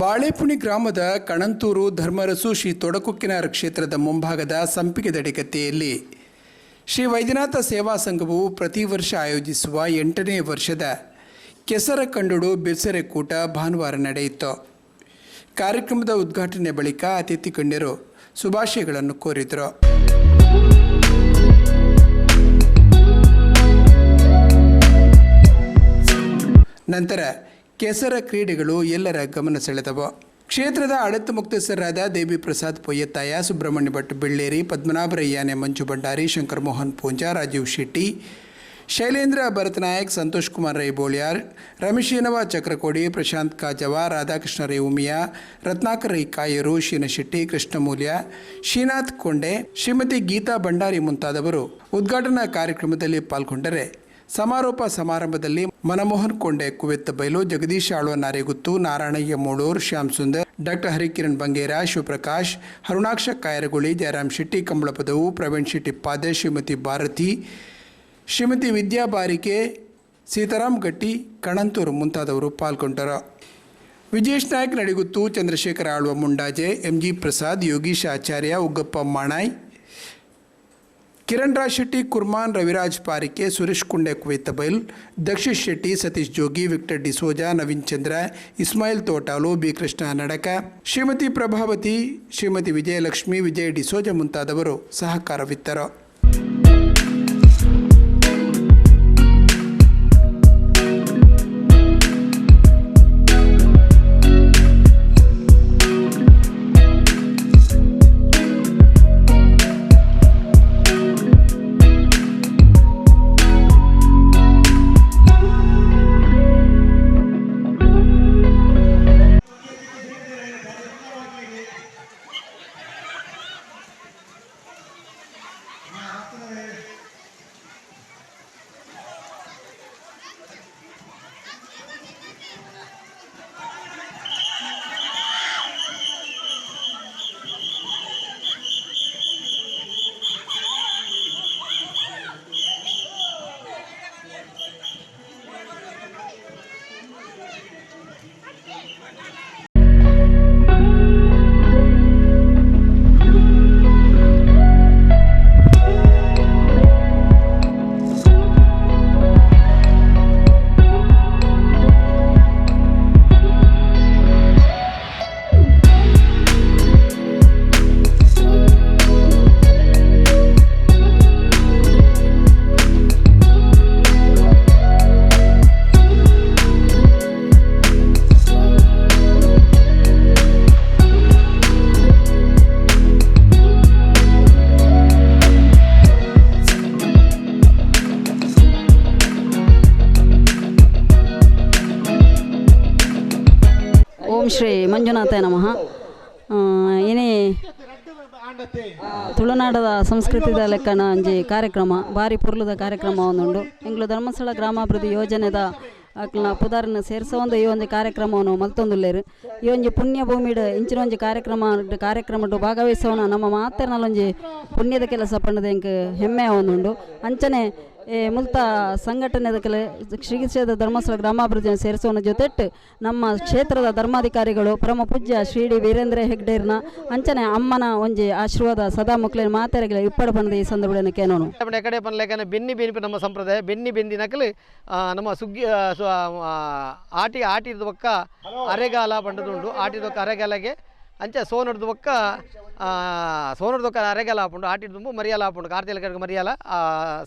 ಬಾಳೆಪುಣಿ ಗ್ರಾಮದ ಕಣಂತೂರು ಧರ್ಮರಸು ಶ್ರೀ ತೊಡಕುಕ್ಕಿನಾರ ಕ್ಷೇತ್ರದ ಮುಂಭಾಗದ ಸಂಪಿಗೆ ದಡಿಗದ್ದೆಯಲ್ಲಿ ಶ್ರೀ ವೈದ್ಯನಾಥ ಸೇವಾ ಸಂಘವು ಪ್ರತಿ ವರ್ಷ ಆಯೋಜಿಸುವ ಎಂಟನೇ ವರ್ಷದ ಕೆಸರ ಕಂಡುಡು ಬೆಸರೆ ಕೂಟ ಭಾನುವಾರ ನಡೆಯಿತು. ಕಾರ್ಯಕ್ರಮದ ಉದ್ಘಾಟನೆ ಬಳಿಕ ಅತಿಥಿ ಗಣ್ಯರು ಶುಭಾಶಯಗಳನ್ನು ಕೋರಿದರು. ನಂತರ ಕೆಸರ ಕ್ರೀಡೆಗಳು ಎಲ್ಲರ ಗಮನ ಸೆಳೆದವು. ಕ್ಷೇತ್ರದ ಆಡಳಿತ ಮುಕ್ತಸ್ಥರಾದ ದೇವಿ ಪ್ರಸಾದ್ ಪೊಯ್ಯತ್ತಾಯ, ಸುಬ್ರಹ್ಮಣ್ಯ ಭಟ್ ಬೆಳ್ಳೇರಿ, ಪದ್ಮನಾಭರಯ್ಯಾನೆ, ಮಂಜು ಭಂಡಾರಿ, ಶಂಕರ್ ಮೋಹನ್ ಪೂಂಜಾ, ರಾಜೀವ್ ಶೆಟ್ಟಿ, ಶೈಲೇಂದ್ರ ಭರತನಾಯಕ್, ಸಂತೋಷ್ ಕುಮಾರ್ ರೈ ಬೋಳ್ಯಾರ್ ರಮೇಶೇನವ ಚಕ್ರಕೋಡಿ, ಪ್ರಶಾಂತ್ ಕಾಜವ, ರಾಧಾಕೃಷ್ಣ ರೈ ಉಮಿಯಾ ರತ್ನಾಕರ್ ರೈ ಕಾಯರು ಶೀನಶೆಟ್ಟಿ ಕೃಷ್ಣಮೂಲ್ಯ ಶ್ರೀನಾಥ್ ಕೊಂಡೆ, ಶ್ರೀಮತಿ ಗೀತಾ ಭಂಡಾರಿ ಮುಂತಾದವರು ಉದ್ಘಾಟನಾ ಕಾರ್ಯಕ್ರಮದಲ್ಲಿ ಪಾಲ್ಗೊಂಡರೆ. ಸಮಾರೋಪ ಸಮಾರಂಭದಲ್ಲಿ ಮನಮೋಹನ್ ಕೊಂಡೆ ಕುವೆತ್ತ ಬೈಲು, ಜಗದೀಶ್ ಆಳ್ವ ನಾರೆಗುತ್ತು ನಾರಾಯಣಯ್ಯ ಮೂಡೂರ್, ಶ್ಯಾಮ್ ಸುಂದರ್, ಡಾಕ್ಟರ್ ಹರಿಕಿರಣ್ ಬಂಗೇರ, ಶಿವಪ್ರಕಾಶ್, ಅರುಣಾಕ್ಷ ಕಾಯರಗುಳಿ, ಜಯರಾಮ್ ಶೆಟ್ಟಿ, ಕಂಬಳಪದವು, ಪ್ರವೀಣ್ ಶೆಟ್ಟಿ ಪಾದೆ, ಶ್ರೀಮತಿ ಭಾರತಿ, ಶ್ರೀಮತಿ ವಿದ್ಯಾ ಬಾರಿಕೆ, ಸೀತಾರಾಮ್ ಗಟ್ಟಿ, ಕಣಂತೂರು ಮುಂತಾದವರು ಪಾಲ್ಗೊಂಡರು. Vijesh Nayak Nadigutthu, Chandrashekara Alva Mundaje M G Prasad, Yogish Acharya, Uggappa Manai Kiran Raj Shetty, Kurman Raviraj Parike, Suresh Kunde Kuvetabail Dakshish Shetty, Satish Jogi, Victor D'Souza Naveen Chandra, Ismail Totalu, B Krishna Nadaka, Shrimati Prabhavati, Shrimati Vijayalakshmi, Vijay D'Souza ಮುಂತಾದವರು ಸಹಕಾರವಿತ್ತರು ಓಂ ಶ್ರೀ ಮಂಜುನಾಥ ನಮಃ. ಇನಿ ತುಳುನಾಡದ ಸಂಸ್ಕೃತಿದ ಲೆಕ್ಕನ ಅಂಜಿ ಕಾರ್ಯಕ್ರಮ ಬಾರಿ ಪುರ್ಲದ ಕಾರ್ಯಕ್ರಮ ಒಂದುಂಡು ಎಂಗ್ಲು ಧರ್ಮಸ್ಥಳ ಗ್ರಾಮಾಭಿವೃದ್ಧಿ ಯೋಜನೆದ ಅಕ್ಲ ಪುದಾರನ ಈ ಒಂದು ಕಾರ್ಯಕ್ರಮವನ್ನು ಮಲ್ತೊಂದುಲ್ಲೇರು. ಈ ಒಂದು ಪುಣ್ಯ ಭೂಮಿಡ್ ಇಂಚಿನ ಒಂದು ಕಾರ್ಯಕ್ರಮ ಕಾರ್ಯಕ್ರಮಡು ಭಾಗವಹಿಸೋಣ. ನಮ್ಮ ಮಾತರ್ನಲ್ಲೊಂಜಿ ಪುಣ್ಯದ ಕೆಲಸ ಪಂಡದ ಹೆಮ್ಮೆ ಒಂದುಂಡು ಅಂಚನೆ ಮುಲ್ತ ಸಂಘಟನೆದ ಕೆಲ ಶ್ರೀ ಕ್ಷೇತ್ರ ಧರ್ಮಸ್ಥಳ ಗ್ರಾಮಾಭಿವೃದ್ಧಿಯನ್ನು ಸೇರಿಸುವ ಜೊತೆಟ್ಟು ನಮ್ಮ ಕ್ಷೇತ್ರದ ಧರ್ಮಾಧಿಕಾರಿಗಳು ಪರಮ ಪೂಜ್ಯ ಶ್ರೀ ಡಿ ವೀರೇಂದ್ರ ಹೆಗ್ಡೇರ್ನ ಅಂಚನೆ ಅಮ್ಮನ ಒಂಜಿ ಆಶೀರ್ವಾದ ಸದಾ ಮುಕ್ಲಿನ ಮಾತೆರೆಗಳ ಇಪ್ಪಡ ಬಂದ ಈ ಸಂದರ್ಭದಲ್ಲಿ ಕೇನೋನು ಎಕಡೆ ಪನ್ಲೇಕನ ಬೆನ್ನಿ ಬೆನಿಪು ನಮ್ಮ ಸಂಪ್ರದಾಯ, ಬೆನ್ನಿ ಬೆಂದಿ ನಕಲು ನಮ್ಮ ಸುಗ್ಗಿ ಆಟಿ, ಆಟಿದ ಪಕ್ಕ ಅರೆಗಾಲ ಬಂಡದುಂಡು ಆಟಿದ ಪಕ್ಕ ಅರೆಗಾಲಗೆ ಅಂಚೆ ಸೋನರ್ದು ಬೊಕ್ಕ ಸೋನರ್ದು ಒಕ್ಕ ಅರೆಗಾಲ ಆಪುಂಡು ಆಟಿದ ತುಂಬು ಮರಿಯಾಲ ಆಪುಂಡು ಕಾರ್ತಿಲ ಕಡೆಗೆ ಮರಿಯಾಲ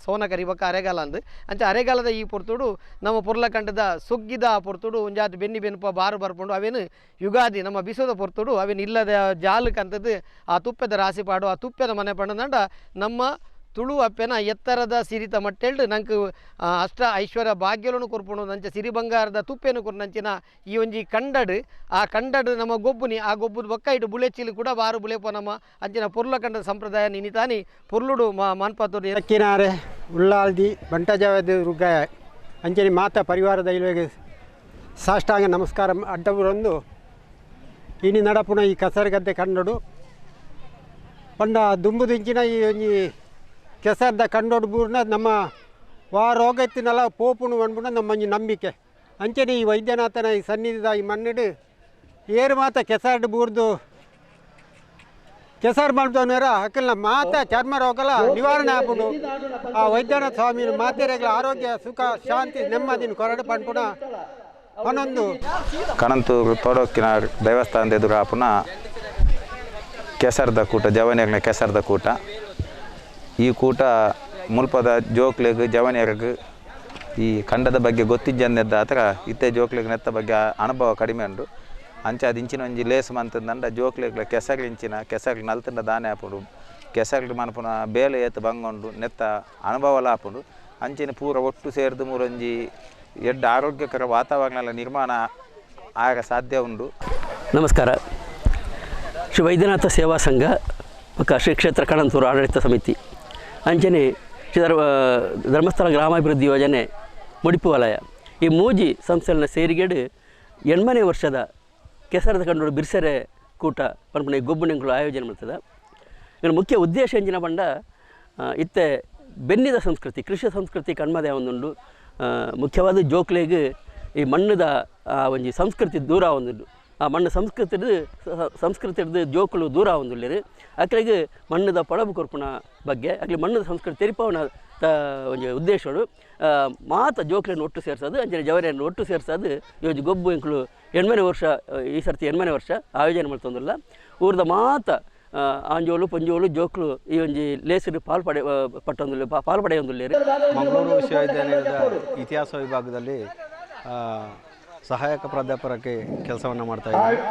ಸೋನ ಕರಿ ಬೊಕ್ಕ ಅರೆಗಾಲ ಅಂದು. ಅಂಚೆ ಅರೆಗಾಲದ ಈ ಪೊರ್ತುಡು ನಮ್ಮ ಪುರ್ಲಕಂಡದ ಸುಗ್ಗಿದ ಪೊರ್ತುಡು ಒಂಜಾತ್ ಬೆನ್ನಿ ಬೆನ್ಪ, ಬಾರು ಬರ್ಪುಂಡು, ಅವೇನು ಯುಗಾದಿ, ನಮ್ಮ ಬಿಸೋದ ಪೊರ್ತುಡು, ಅವೇನು ಇಲ್ಲದ ಜಾಲಕ್ಕೆ ಅಂತದ್ದು ಆ ತುಪ್ಪದ ರಾಶಿ ಪಾಡು, ಆ ತುಪ್ಪದ ಮನೆ ಪಂಡದಂಡ ನಮ್ಮ ತುಳು ಅಪ್ಪೆನ ಎತ್ತರದ ಸಿರಿತ ಮಟ್ಟೆಲ್ಡ್ ನಂಗೆ ಅಷ್ಟ ಐಶ್ವರ್ಯ ಭಾಗ್ಯಲೂ ಕೊರ್ಪುಂಡು ನಂಚ ಸಿರಿ ಬಂಗಾರದ ತುಪ್ಪೇನು ಕೊರು ನಂಚಿನ ಈ ಒಂಜಿ ಕಂಡಡ್. ಆ ಕಂಡಡ್ ನಮ್ಮ ಗೊಬ್ಬುನಿ, ಆ ಗೊಬ್ಬುದ ಬೊಕ್ಕ ಇಟ್ಟು ಬುಳೆಚಿಲಿ ಕೂಡ ಬಾರು ಬುಳೆಪೋ ನಮ್ಮ ಅಂಚಿನ ಪೊರ್ಲ ಕಂಡದ ಸಂಪ್ರದಾಯ ನಿನಿತಾನಿ. ಪೊರ್ಲುಡು ಮ ಕಿನಾರೆ ಉಳ್ಳಾಲ್ದಿ, ಬಂಟಜಾವದ ರುಗ್ಗಾಯ ಅಂಚನೆ ಮಾತಾ ಪರಿವಾರದ ಇಲ್ವೆಗೆ ಸಾಷ್ಟಾಂಗ ನಮಸ್ಕಾರ ಅಡ್ಡವರೊಂದು. ಇನಿ ನಡಪುನ ಈ ಕಸರಗದ್ದೆ ಕನ್ನಡು ಪಂಡ ದುಂಬುದಿಂಚಿನ ಈ ಒಂಜಿ ಕೆಸರ್ದ ಕಂಡೊಡ್ಬೂರ್ನ ಬೂರ್ನ ನಮ್ಮ ವಾರೋಗತ್ತಿನಲ್ಲ ಪೋಪುಣು ಅಂದ್ಬಿಟ್ಟು ನಮ್ಮ ಒಂಜಿ ನಂಬಿಕೆ. ಅಂಚನೆ ಈ ವೈದ್ಯನಾಥನ ಈ ಸನ್ನಿಧಿದ ಈ ಮಣ್ಣಿಡು ಏರು ಮಾತ ಕೆಸರ್ಡ್ ಬೂರ್ದು, ಕೆಸರ್ ಮಾಡ್ದವನೇರ ಹಕ್ಕಲ್ನ ಮಾತ ಚರ್ಮ ರೋಗಲ ನಿವಾರಣೆ ಆಗ್ಬಿಡು. ಆ ವೈದ್ಯನಾಥ ಸ್ವಾಮಿ ಮಾತೆರೆಗಳ ಆರೋಗ್ಯ, ಸುಖ, ಶಾಂತಿ, ನೆಮ್ಮದಿನ ಕೊರಡು ಪನ್ಪುನ ಹನ್ನೊಂದು. ಕಣಂತೂರು ತೋಡೋಕ್ಕಿನ ದೇವಸ್ಥಾನದ ಎದುರು ಆಪುನ ಕೆಸರ್ದ ಕೂಟ ಜವನಿಯರ್ನ ಕೆಸರ್ದ ಕೂಟ. ಈ ಕೂಟ ಮುಲ್ಪದ ಜೋಕ್ಲೆಗ್, ಜವನಿಯರ್ಗ್ ಈ ಖಂಡದ ಬಗ್ಗೆ ಗೊತ್ತಿದ್ದ ಆತರ ಇತ್ತೆ ಜೋಕ್ಲೆಗ್ ನೆತ್ತ ಬಗ್ಗೆ ಅನುಭವ ಕಡಿಮೆ ಉಂಡು ಅಂಚ ಅದು ಇಂಚಿನ ಒಂಜಿ ಲೇಸ್ ಮಂತಂದಂಡ ಜೋಕ್ಲೆಗ್ಲ ಕೆಸರು ಇಂಚಿನ ಕೆಸರು ನಲ್ತಂಡ ದಾನೆ ಹಾಪುಂಡು ಕೆಸರು ಮನಪುನ ಬೇಲೆ ಏತು ಬಂಗೊಂಡು ನೆತ್ತ ಅನುಭವ ಲಾಪುಂಡು. ಅಂಚಿನ ಪೂರ ಒಟ್ಟು ಸೇರಿದು ಮೂರೊಂಜಿ ಎಡ್ಡ ಆರೋಗ್ಯಕರ ವಾತಾವರಣ ನಿರ್ಮಾಣ ಆಗ ಸಾಧ್ಯ ಉಂಡು. ನಮಸ್ಕಾರ. ಶ್ರೀ ವೈದ್ಯನಾಥ ಸೇವಾ ಸಂಘ ಶ್ರೀ ಕ್ಷೇತ್ರ ಕಣಂತೂರು ಆಡಳಿತ ಸಮಿತಿ. ಅಂಚನೆ ಧರ್ಮಸ್ಥಳ ಗ್ರಾಮಾಭಿವೃದ್ಧಿ ಯೋಜನೆ ಮುಡಿಪು ವಲಯ. ಈ ಮೂಜಿ ಸಂಸ್ಥೆಗಳನ್ನ ಸೇರಿಗೆಡು ಎಣ್ಮನೆ ವರ್ಷದ ಕೆಸರದ ಕಂಡು ಬಿರ್ಸೆರೆ ಕೂಟ ಪಂಪನೆ ಗೊಬ್ಬುನೆಗಳು ಆಯೋಜನೆ ಮಾಡ್ತದೆ. ಇದರ ಮುಖ್ಯ ಉದ್ದೇಶ ಎಂಜಿನ ಬಂಡ ಇತ್ತೆ ಬೆನ್ನಿದ ಸಂಸ್ಕೃತಿ, ಕೃಷಿ ಸಂಸ್ಕೃತಿ ಕಣ್ಮದೆ ಒಂದುಂಡು. ಮುಖ್ಯವಾದ ಜೋಕ್ಲೆಗೆ ಈ ಮಣ್ಣದ ಒಂಜಿ ಸಂಸ್ಕೃತಿ ದೂರ ಒಂದುಂಡು. ಆ ಮಣ್ಣು ಸಂಸ್ಕೃತಿ ಹಿಡಿದು ಜೋಕುಲು ದೂರ ಒಂದುಲ್ಲೇರು ಅಕ್ಕಲಿಗೆ ಮಣ್ಣದ ಪಳಬು ಕೊರ್ಪುನ ಬಗ್ಗೆ ಅಕ್ಕಲಿ ಮಣ್ಣದ ಸಂಸ್ಕೃತಿ ತೆರಿಪವನ ತ, ಒಂಜಿ ಉದ್ದೇಶಗಳು ಮಾತ ಜೋಕ್ಲೆಯನ್ನು ಒಟ್ಟು ಸೇರಿಸೋದು ಅಂಚನೆ ಜವರಿಯನ್ನು ಒಟ್ಟು ಸೇರಿಸೋದು ಇವತ್ತು ಗೊಬ್ಬು ಇಂಕ್ಳು ಎಣ್ಮನೆ ವರ್ಷ, ಈ ಸರ್ತಿ ಎಣ್ಮನೆ ವರ್ಷ ಆಯೋಜನೆ ಮಾಡ್ತಂದಿಲ್ಲ. ಊರದ ಮಾತ ಆಂಜೋಲು, ಪಂಜೋಲು ಜೋಕ್ಲು ಈ ಒಂಜಿ ಲೇಸಿರು ಪಾಲ್ ಪಡೆ ಪಟ್ಟೊಂದುಲ್ಲೆ ಪಾಲ್ ಪಾಲ್ಪಡೆಯೊಂದುಲ್ಲೇರು ಮಂಗಳೂರು ವಿಶ್ವವಿದ್ಯಾಲಯದ ಇತಿಹಾಸ ವಿಭಾಗದಲ್ಲಿ ಸಹಾಯಕ ಪ್ರಾಧ್ಯಾಪಕರಾಗಿ ಕೆಲಸವನ್ನು ಮಾಡ್ತಾ ಇದ್ದೀನಿ.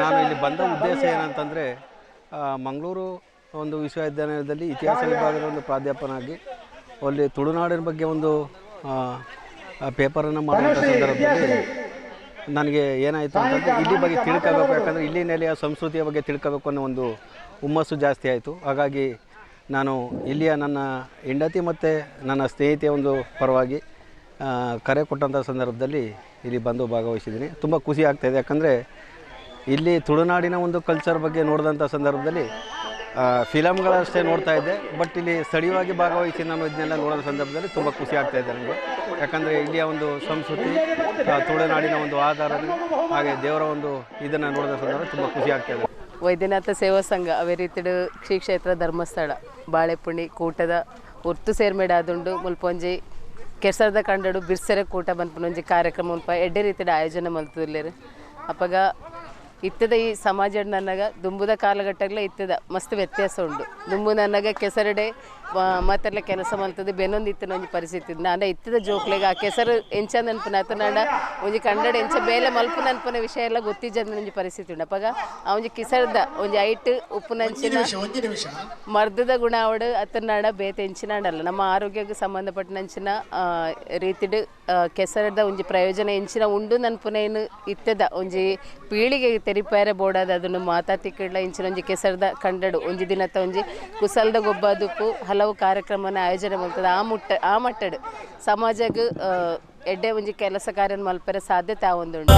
ನಾನು ಇಲ್ಲಿ ಬಂದ ಉದ್ದೇಶ ಏನಂತಂದರೆ ಮಂಗಳೂರು ಒಂದು ವಿಶ್ವವಿದ್ಯಾಲಯದಲ್ಲಿ ಇತಿಹಾಸ ವಿಭಾಗದ ಒಂದು ಪ್ರಾಧ್ಯಾಪಕನಾಗಿ ಅಲ್ಲಿ ತುಳುನಾಡಿನ ಬಗ್ಗೆ ಒಂದು ಪೇಪರನ್ನು ಮಾಡುವಂಥ ಸಂದರ್ಭದಲ್ಲಿ ನನಗೆ ಏನಾಯಿತು ಅಂತಂದರೆ ಇಲ್ಲಿ ಬಗ್ಗೆ ತಿಳ್ಕೋಬೇಕು ಯಾಕಂದರೆ ಇಲ್ಲಿ ನೆಲೆಯ ಸಂಸ್ಕೃತಿಯ ಬಗ್ಗೆ ತಿಳ್ಕೋಬೇಕು ಅನ್ನೋ ಒಂದು ಹುಮ್ಮಸ್ಸು ಜಾಸ್ತಿ ಆಯಿತು. ಹಾಗಾಗಿ ನಾನು ಇಲ್ಲಿಯ ನನ್ನ ಹೆಂಡತಿ ಮತ್ತು ನನ್ನ ಸ್ನೇಹಿತೆಯ ಒಂದು ಪರವಾಗಿ ಕರೆ ಕೊಟ್ಟಂಥ ಸಂದರ್ಭದಲ್ಲಿ ಇಲ್ಲಿ ಬಂದು ಭಾಗವಹಿಸಿದ್ದೀನಿ. ತುಂಬ ಖುಷಿ ಆಗ್ತಾಯಿದೆ ಯಾಕಂದರೆ ಇಲ್ಲಿ ತುಳುನಾಡಿನ ಒಂದು ಕಲ್ಚರ್ ಬಗ್ಗೆ ನೋಡಿದಂಥ ಸಂದರ್ಭದಲ್ಲಿ ಫಿಲಮ್ಗಳಷ್ಟೇ ನೋಡ್ತಾ ಇದ್ದೆ. ಬಟ್ ಇಲ್ಲಿ ಸ್ಥಳೀಯವಾಗಿ ಭಾಗವಹಿಸಿ ನಾನು ಇದನ್ನೆಲ್ಲ ನೋಡೋ ಸಂದರ್ಭದಲ್ಲಿ ತುಂಬ ಖುಷಿ ಆಗ್ತಾ ಇದೆ ನನಗೆ. ಯಾಕಂದರೆ ಇಲ್ಲಿಯ ಒಂದು ಸಂಸ್ಕೃತಿ ತುಳುನಾಡಿನ ಒಂದು ಆಧಾರ ಹಾಗೆ ದೇವರ ಒಂದು ಇದನ್ನು ನೋಡಿದ ಸಂದರ್ಭ ತುಂಬ ಖುಷಿ ಆಗ್ತಾ ಇದೆ. ವೈದ್ಯನಾಥ ಸೇವಾ ಸಂಘ, ಅವೆರೀತಿಡು ಶ್ರೀ ಕ್ಷೇತ್ರ ಧರ್ಮಸ್ಥಳ, ಬಾಳೆಪುಣಿ, ಕೂಟದ ಒತ್ತು ಸೇರ್ಮೇಡಾದುಂಡು, ಮುಲ್ಪೊಂಜಿ ಕೆಸರದ ಕಂಡಡು ಬಿರ್ಸೆರೆ ಕೂಟ ಬಂದ್ಪುನೊಂಜಿ ಕಾರ್ಯಕ್ರಮ ಮುಲ್ಪ ಎಡ್ಡೆ ರೀತಿಯ ಆಯೋಜನೆ ಮಲ್ತುಲ್ಲೇರು ಅಪ್ಪಗ ಇತ್ತದ ಈ ಸಮಾಜ ನನಗ ದುಂಬುದ ಕಾಲಘಟ್ಟಗ್ಲ ಇತ್ತದ ಮಸ್ತ್ ವ್ಯತ್ಯಾಸ ಉಂಡು ದುಂಬು ನನಗ ಕೆಸರಡೆ ಮತ್ತೆಲ್ಲ ಕೆಲಸ ಮಲ್ತದೆ ಬೆನ್ನೊಂದು ಇತ್ತಿನ ಒಂಜಿ ಪರಿಸ್ಥಿತಿ. ನಾನು ನಾಂಡ ಇತ್ತದ ಜೋಕ್ಲೆಗ ಆ ಕೆಸರು ಎಂಚ ನೆನಪುನ ಆತ ನಾಂಡ ಒಂಜಿ ಕಂಡಡ ಎಂಚ ಬೇಲೆ ಮಲ್ಪು ನೆನಪಿನ ವಿಷಯ ಎಲ್ಲ ಗೊತ್ತಿಜ್ಜಂದ ಒಂಜಿ ಪರಿಸ್ಥಿತಿ ಉಂಡು ಅಪ್ಪಗ ಆ ಒಂಜಿ ಕಿಸರ್ದ ಒಂಜಿ ಐಟ್ ಉಪ್ಪು ನಂಚಿನ ಮರ್ದದ ಗುಣ ಅವಡು ಅತನಾಡ ಬೇತೆ ಎಂಚಿನಾಂಡಲ್ಲ ನಮ್ಮ ಆರೋಗ್ಯಕ್ಕೆ ಸಂಬಂಧಪಟ್ಟ ನಂಚಿನ ರೀತಿಡ್ ಕೆಸರದ ಒಂಜಿ ಪ್ರಯೋಜನ ಎಂಚಿನ ಉಂಡು ನೆನಪುನೇನು ಇತ್ತದ. ಒಂಜಿ ಪೀಳಿಗೆ ತೆರಿಪಾರೆ ಬೋಡಾದ ಅದನ್ನು ಮಾತಾತಿಕ್ಕಿಡ್ಲ ಇಂಚಿನ ಒಂಜಿ ಕೆಸರದ ಕಂಡಡು ಒಂಜಿ ದಿನತ್ತ ಒಂಜಿ ಕುಸಲ್ದ ಗೊಬ್ಬದಕ್ಕೂ ಹಲವು ಕಾರ್ಯಕ್ರಮನ ಆಯೋಜನೆ ಮಾಡ್ತದೆ. ಆ ಮುಟ್ಟ, ಆ ಮಟ್ಟಡ್ ಸಮಾಜಕ್ಕೆ ಎಡ್ಡೆ ಒಂಜಿ ಕೆಲಸ ಕಾರ್ಯ ಮಲ್ಪರೆ ಸಾಧ್ಯತೆ ಆ ಒಂದುಂಡು